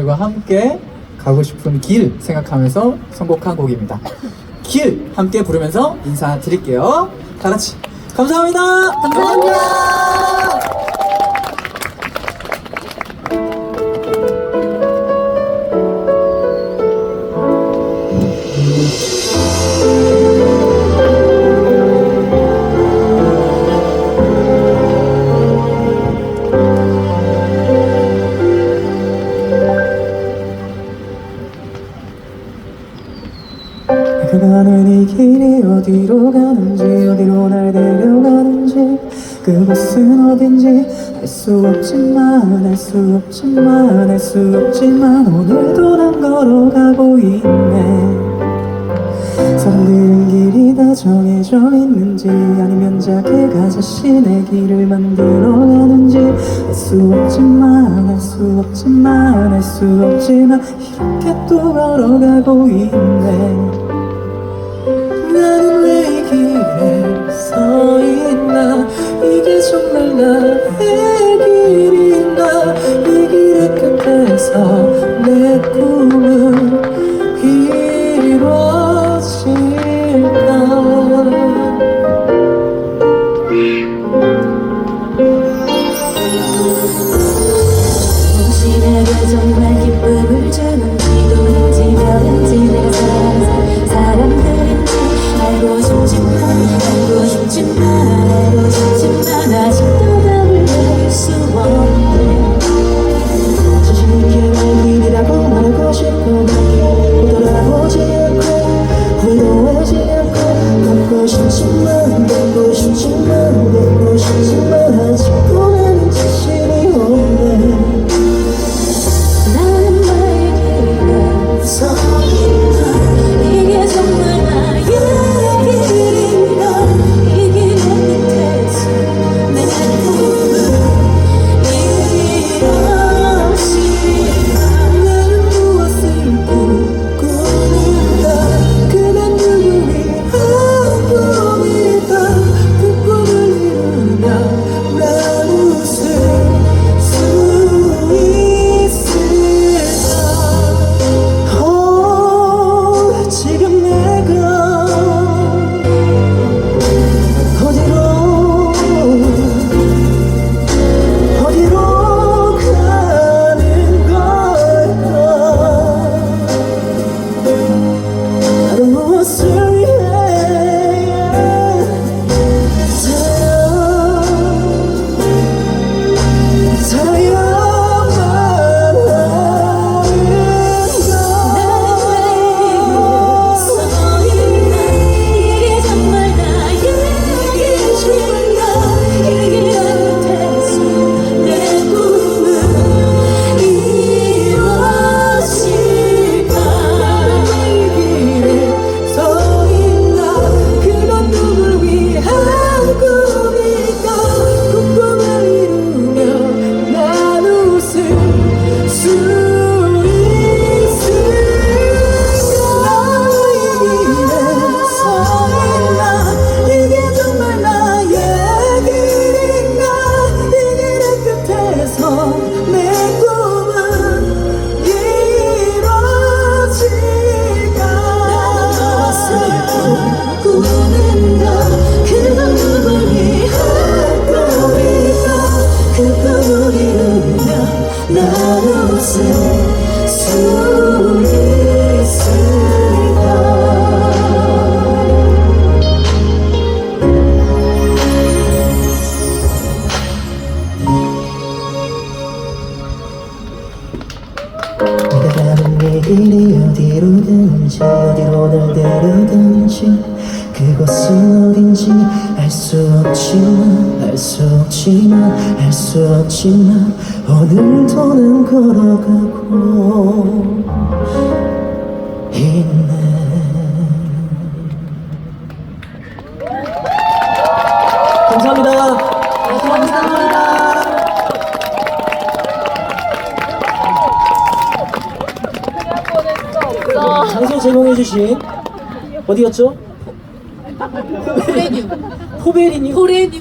여러분들과 함께 가고 싶은 길 생각하면서 선곡한 곡입니다. 길 함께 부르면서 인사드릴게요. 다 같이 감사합니다. 감사합니다. 그 가는 이 길이 어디로 가는지 어디로 날 데려가는지 그곳은 어딘지 알 수 없지만 알 수 없지만 알 수 없지만 오늘도 난 걸어가고 있네. 사람들은 길이 다 정해져 있는지 아니면 자기가 자신의 길을 만들어 가는지 알 수 없지만 알 수 없지만 알 수 없지만 이렇게 또 걸어가고 있네 알고 싶지만 아직도 답을 내릴 수 없네. 자신 있게 날 길이라고 말하고 싶고 내가 가는 이 길이 어디로 가는지 어디로 날 데려가는지 그곳은 어딘지 알 수 없지만 알 수 없지만 알 수 없지만 오늘도 난 걸어가고 있네 제공해주신 어디였죠? 호레뉴 포베리님 호레뉴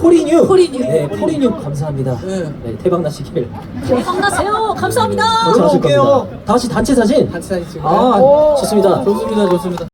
포리뉴. 포리뉴. 네, 포리뉴 감사합니다. 네. 네, 대박 나시길. 대박나세요. 감사합니다. 더 잘하실 올게요. 겁니다. 다 같이 단체 사진. 단체 사진 찍어요? 아, 좋습니다. 좋습니다, 좋습니다.